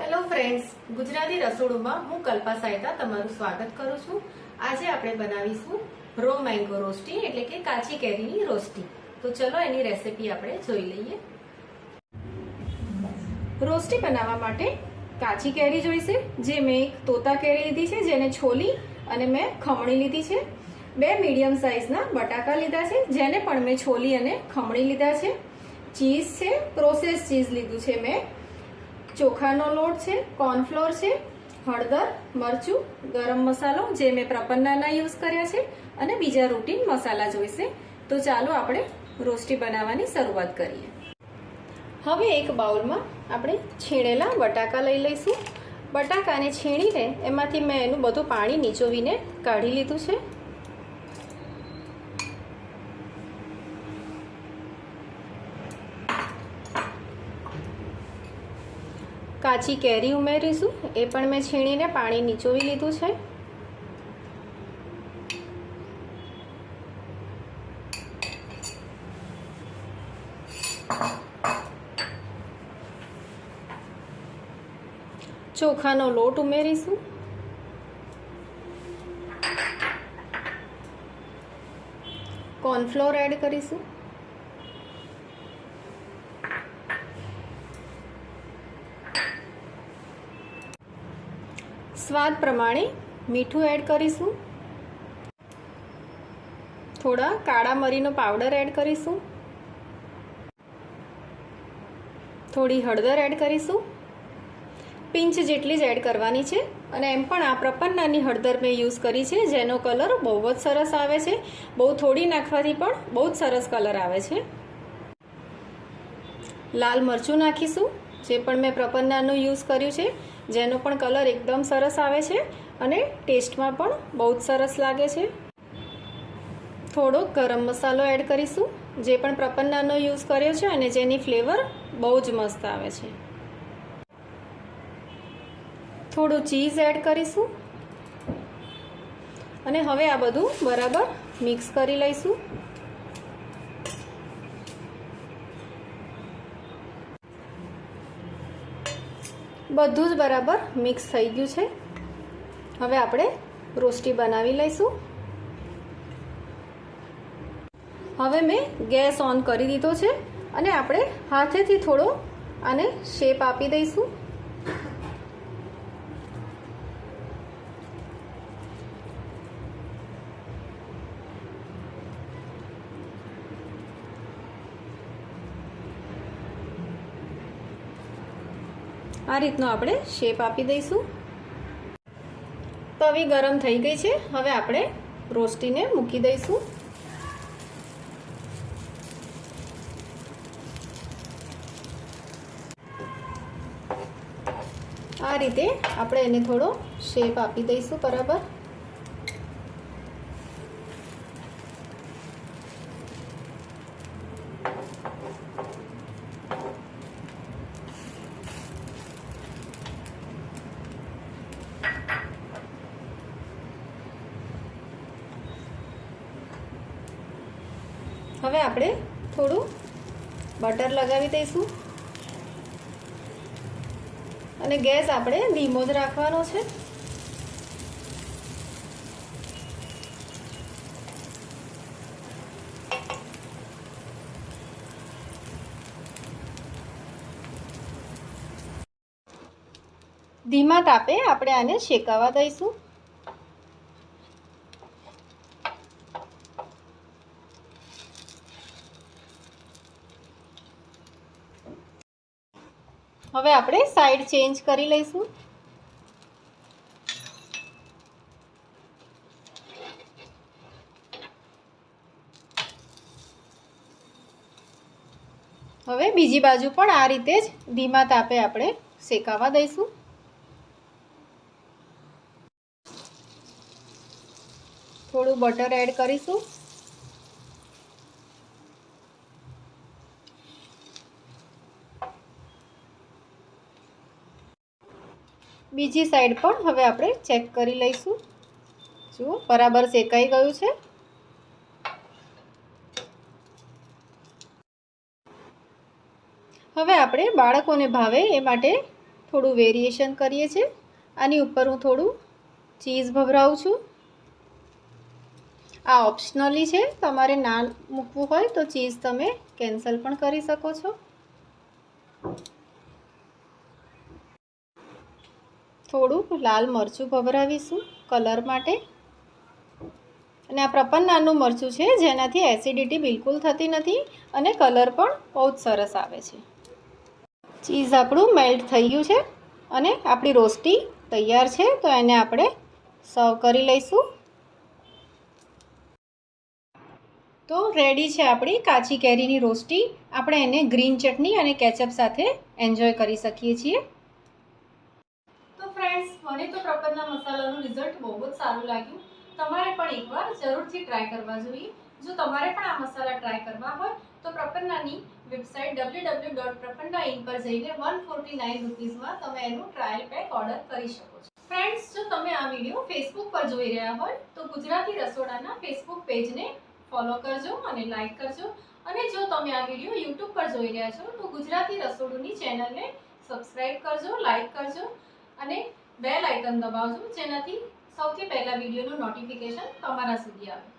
Hello friends, Gujarati રસોડુંમાં હું કલ્પા સાયતા તમારું સ્વાગત કરું છું. આજે આપણે બનાવીશું રો મેંગો રોસ્ટી એટલે કે કાચી કેરીની રોસ્ટી તો ચલો એની રેસિપી આપણે જોઈ લઈએ. રોસ્ટી બનાવવા માટે કાચી કેરી જોઈશે, જે મેં એક તોતા કેરી લીધી છે, જેને છોલી અને મેં ખમણી લીધી છે. બે મીડિયમ સાઇઝના બટાકા લીધા છે, જેને પણ મેં છોલી અને ખમણી લીધા છે. ચીઝ છે પ્રોસેસ ચીઝ લીધું છે મેં. ચોખાનો લોટ છે કોર્નફ્લોર છે, હળદર, મરચું, ગરમ મસાલો, જે મેં પ્રપન્નાના યુઝ કર્યા છે, અને બીજા રૂટીન મસાલા જોઈશે. તો ચાલો આપણે રોસ્ટી બનાવવાની શરૂઆત કરીએ. હવે એક બાઉલમાં આપણે છીણેલા બટાકા લઈ લઈશું. બટાકાને છીણીને એમાંથી મેં એનું બધું પાણી નીચોવીને કાઢી લીધું છે. કાચી કેરી ઉમેરીશું. એ પણ મેં છીણીને પાણી નીચોવી લીધું છે. ચોખાનો લોટ ઉમેરીશું. કોર્નફ્લોર એડ કરીશું. સ્વાદ પ્રમાણે મીઠું એડ કરીશું. થોડા કાળા મરીનો પાવડર એડ કરીશું. થોડી હળદર એડ કરીશું. પિંચ જેટલી જ એડ કરવાની છે અને એમ પણ આ પ્રપન્નાની હળદર મેં યુઝ કરી છે, જેનો કલર બહુ જ સરસ આવે છે. બહુ થોડી નાખવાથી પણ બહુ જ સરસ કલર આવે છે. લાલ મરચું નાખીશું, જે પણ મેં પ્રપન્નાનું યુઝ કર્યું છે. જેનો પણ કલર એકદમ સરસ આવે છે અને ટેસ્ટમાં પણ બહુ જ સરસ લાગે છે. થોડો ગરમ મસાલો એડ કરીશું, જે પણ પ્રપન્નાનો યુઝ કર્યો છે અને જેની ફ્લેવર બહુ જ મસ્ત આવે છે. થોડું ચીઝ એડ કરીશું અને હવે આ બધું બરાબર મિક્સ કરી લઈશું. બધું જ બરાબર મિક્સ થઈ ગયું છે. હવે આપણે રોસ્ટી બનાવી લઈશું. હવે મેં ગેસ ઓન કરી દીધો છે અને આપણે હાથેથી થોડો આને શેપ આપી દઈશું. આ રીતનો આપણે શેપ આપી દઈશું. તવી ગરમ થઈ ગઈ છે. હવે આપણે રોસ્ટીને મૂકી દઈશું. આ રીતે આપણે એને થોડો શેપ આપી દઈશું બરાબર. હવે આપણે થોડું બટર લગાવી દઈશું. અને ગેસ આપણે ધીમો જ રાખવાનો છે. ધીમા તાપે આપણે આને શેકાવા દઈશું. હવે આપણે સાઈડ ચેન્જ કરી લઈશું. હવે બીજી બાજુ પણ આ રીતે જ ધીમા તાપે આપણે શેકાવા દઈશું. થોડું બટર એડ કરીશું. બીજી સાઈડ પણ હવે આપણે ચેક કરી લઈશું. જુઓ, બરાબર શેકાઈ ગયું છે. હવે આપણે બાળકોને ભાવે એ માટે થોડું વેરિએશન કરીએ છીએ. આની ઉપર હું થોડું ચીઝ ભભરાવું છું. આ ઓપ્શનલી છે, તમારે ના મૂકવું હોય તો ચીઝ તમે કેન્સલ પણ કરી શકો છો. થોડું લાલ મરચું ભભરાવીશું કલર માટે. અને આ પ્રપન નાનું મરચું છે, જેનાથી એસિડિટી બિલકુલ થતી નથી અને કલર પણ બહુ જ સરસ આવે છે. ચીઝ આપણું મેલ્ટ થઈ ગયું છે અને આપણી રોસ્ટી તૈયાર છે, તો એને આપણે સર્વ કરી લઈશું. તો રેડી છે આપણી કાચી કેરીની રોસ્ટી. આપણે એને ગ્રીન ચટણી અને કેચઅપ સાથે એન્જોય કરી શકીએ છીએ. મને તો પ્રપરના મસાલાનું રિઝલ્ટ બહુ જ સારું લાગ્યું. તમારે પણ એકવાર જરૂરથી ટ્રાય કરવા જોઈએ. જો તમારે પણ આ મસાલા ટ્રાય કરવા હોય, તો પ્રપન્નાની website W dot Prapanna in પર જઈને વન ફોર્ટી નાઇન રૂપીઝમાં તમે એનું ટ્રાયલ પેક ઓર્ડર કરી શકો છો. ફ્રેન્ડ્સ જો તમે આ વીડિયો ફેસબુક પર જોઈ રહ્યા હોય, તો ગુજરાતી રસોડાના ફેસબુક પેજને ફોલો કરજો અને લાઇક કરજો. અને જો તમે આ વીડિયો યુટ્યુબ પર જોઈ રહ્યા છો, તો ગુજરાતી રસોડુની ચેનલને સબસ્ક્રાઇબ કરજો લાઇક કરજો. અને બેલ આઇકન દબાવજો જેનાથી સૌથી પહેલા વિડીયોનું નોટિફિકેશન તમારા સુધી આવે.